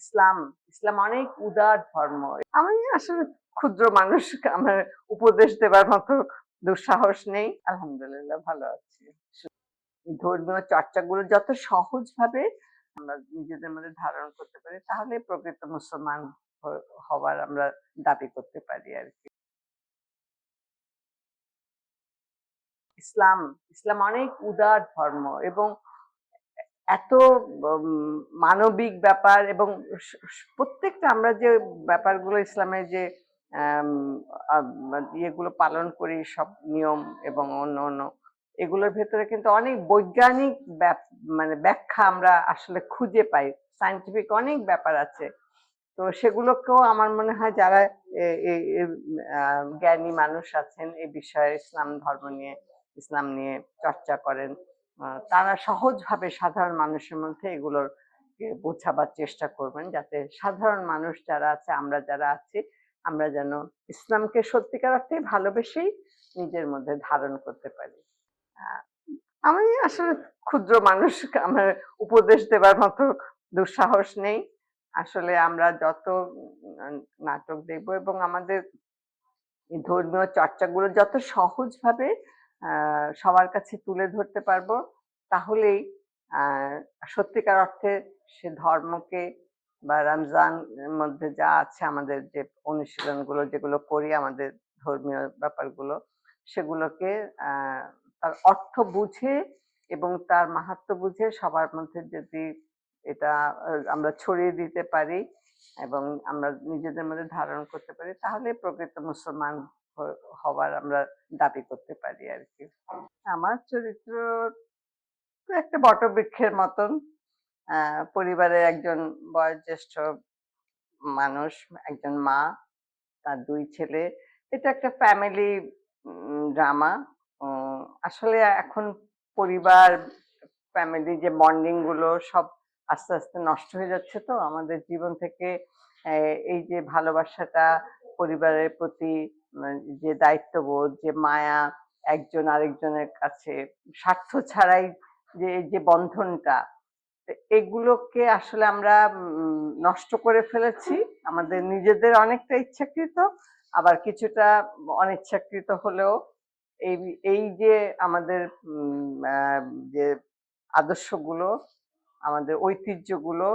ইসলাম ইসলাম অনেক উদার ধর্ম। আমি আসলে ক্ষুদ্র মানুষ, আমার উপদেশ দেবার মতো দুঃসাহস নেই। আলহামদুলিল্লাহ, ভালো আছি। ধর্মীয় চর্চাগুলো যত সহজ ভাবে আমরা নিজেদের মধ্যে ধারণ করতে পারি, তাহলে প্রকৃত মুসলমান হওয়ার আমরা দাবি করতে পারি আর কি। ইসলাম ইসলাম অনেক উদার ধর্ম এবং এত মানবিক ব্যাপার এবং প্রত্যেকটা আমরা যে ব্যাপারগুলো ইসলামের যে ইয়েগুলো পালন করি, সব নিয়ম এবং অন্য অন্য, এগুলোর ভেতরে কিন্তু অনেক বৈজ্ঞানিক মানে ব্যাখ্যা আমরা আসলে খুঁজে পাই। সায়েন্টিফিক অনেক ব্যাপার আছে। তো সেগুলোকেও আমার মনে হয় যারা জ্ঞানী মানুষ আছেন, এই বিষয়ে ইসলাম ধর্ম নিয়ে, ইসলাম নিয়ে চর্চা করেন তারা সহজভাবে সাধারণ মানুষের মধ্যে এগুলোর বোঝাবার চেষ্টা করবেন যাতে সাধারণ মানুষ যারা আছে, আমরা যারা আছি, আমরা যেন ইসলামকে সত্যিকার অর্থে ভালোবেসেই নিজের মধ্যে ধারণ করতে পারি। আমি আসলে ক্ষুদ্র মানুষ, আমার উপদেশ দেবার মতো দুঃসাহস নেই। আসলে আমরা যত নাটক দেখব এবং আমাদের ধর্মীয় চর্চাগুলো যত সহজভাবে সবার কাছে তুলে ধরতে পারব তাহলেই সত্যিকার অর্থে সে ধর্মকে বা রমজান মধ্যে যা আছে আমাদের যে অনুশীলনগুলো যেগুলো করি, আমাদের ধর্মীয় ব্যাপারগুলো, সেগুলোকে তার অর্থ বুঝে এবং তার মাহাত্ম্য বুঝে সবার মধ্যে যদি এটা, আমরা ছড়িয়ে দিতে পারি এবং আমরা নিজেদের মধ্যে ধারণ করতে পারি, তাহলে প্রকৃত মুসলমান হওয়ার আমরা দাবি করতে পারি আর কি। আমার চরিত্র একটা বটবৃক্ষের মতন পরিবারের একজন বয়োজ্যেষ্ঠ মানুষ, একজন মা, তার দুই ছেলে। এটা একটা ফ্যামিলি ড্রামা আসলে এখন পরিবার ফ্যামিলি যে বন্ডিংগুলো সব আস্তে আস্তে নষ্ট হয়ে যাচ্ছে তো। আমাদের জীবন থেকে এই যে ভালোবাসাটা পরিবারের প্রতি যে দায়িত্ববোধ, যে মায়া একজন আরেকজনের কাছে, স্বার্থ ছাড়াই যে যে বন্ধনটা এগুলোকে আসলে আমরা নষ্ট করে ফেলেছি। আমাদের নিজেদের অনেকটা ইচ্ছাকৃত, আবার কিছুটা অনিচ্ছাকৃত হলেও এই এই যে আমাদের যে আদর্শগুলো, আমাদের ঐতিহ্যগুলো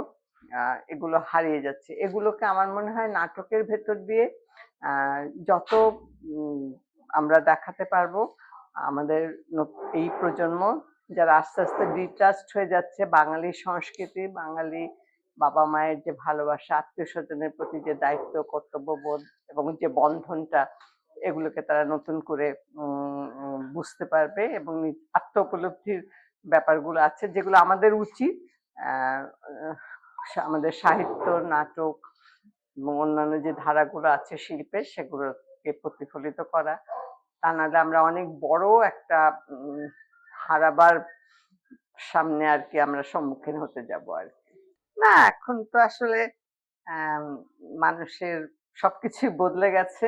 এগুলো হারিয়ে যাচ্ছে। এগুলোকে আমার মনে হয় নাটকের ভেতর দিয়ে যত আমরা দেখাতে পারব, আমাদের এই প্রজন্ম যারা আস্তে আস্তে ডিট্রাস্ট হয়ে যাচ্ছে, বাঙালি সংস্কৃতি, বাঙালি বাবা মায়ের যে ভালোবাসা, আত্মীয় স্বজনের প্রতি যে দায়িত্ব, কর্তব্যবোধ এবং যে বন্ধনটা, এগুলোকে তারা নতুন করে বুঝতে পারবে এবং আত্ম উপলব্ধির ব্যাপারগুলো আছে যেগুলো আমাদের উচিত আমাদের সাহিত্য, নাটক এবং অন্যান্য যে ধারাগুলো আছে শিল্পের, সেগুলোকে প্রতিফলিত করা। তা নাহলে আমরা অনেক বড় একটা হারাবার সামনে আর কি আমরা সম্মুখীন হতে যাব আর কি। না, এখন তো আসলে মানুষের সবকিছুই বদলে গেছে।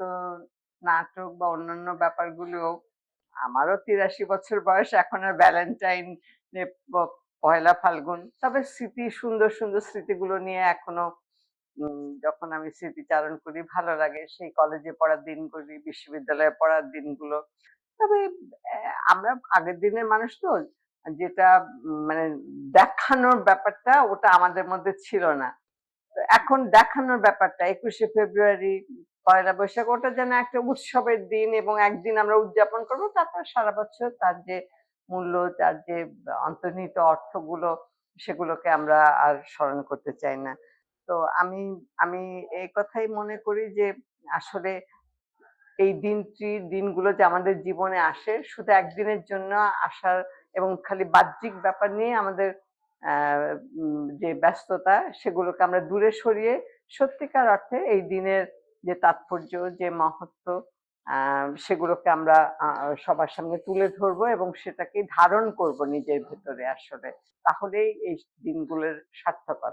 তো নাটক বা অন্যান্য ব্যাপারগুলো আমারও তিরাশি বছর বয়স, এখন আর ভ্যালেন্টাইন পয়লা ফাল্গুন। তবে স্মৃতি, সুন্দর সুন্দর স্মৃতিগুলো নিয়ে এখনও যখন আমি স্মৃতিচারণ করি, ভালো লাগে। সেই কলেজে পড়ার দিনগুলি বিশ্ববিদ্যালয়ে পড়ার দিনগুলো। তবে আমরা আগের দিনের মানুষ তো, যেটা মানে দেখানোর ব্যাপারটা ওটা আমাদের মধ্যে ছিল না। এখন দেখানোর ব্যাপারটা, একুশে ফেব্রুয়ারি, পয়লা বৈশাখ, ওটা যেন একটা উৎসবের দিন এবং একদিন আমরা উদযাপন করব, তারপর সারা বছর তার যে মূল্য, তার যে অন্তর্নিহিত অর্থগুলো, সেগুলোকে আমরা আর স্মরণ করতে চাই না। তো আমি আমি এই কথাই মনে করি যে আসলে এই দিনটি দিনগুলো যে আমাদের জীবনে আসে, শুধু একদিনের জন্য আসার এবং খালি বাহ্যিক ব্যাপার নিয়ে আমাদের যে ব্যস্ততা, সেগুলোকে আমরা দূরে সরিয়ে সত্যিকার অর্থে এই দিনের যে তাৎপর্য, যে মহত্ব সেগুলোকে আমরা সবার সামনে তুলে ধরবো এবং সেটাকে ধারণ করব নিজের ভেতরে আসলে। তাহলেই এই দিনগুলোর সার্থকতা।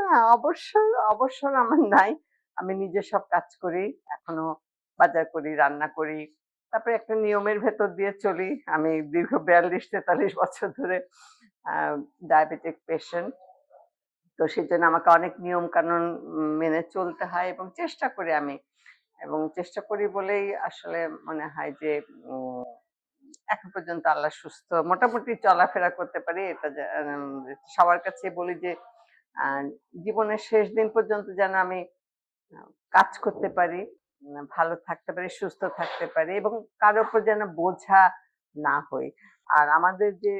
না, অবসর অবসর আমার নাই। আমি নিজে সব কাজ করি, এখনও বাজার করি, রান্না করি। তারপরে একটা নিয়মের ভেতর দিয়ে চলি। আমি দীর্ঘ বিয়াল্লিশ তেতাল্লিশ বছর ধরে ডায়াবেটিক পেশেন্ট তো সেই জন্য আমাকে অনেক নিয়ম কানুন মেনে চলতে হয় এবং চেষ্টা করি আমি। এবং চেষ্টা করি বলেই আসলে মনে হয় যে এখন পর্যন্ত আল্লাহ সুস্থ। মোটামুটি চলাফেরা করতে পারি। এটা সবার কাছে বলি যে জীবনের শেষ দিন পর্যন্ত যেন আমি কাজ করতে পারি। ভালো থাকতে পারে, সুস্থ থাকতে পারে এবং কারোর উপর যেন বোঝা না হয়। আর আমাদের যে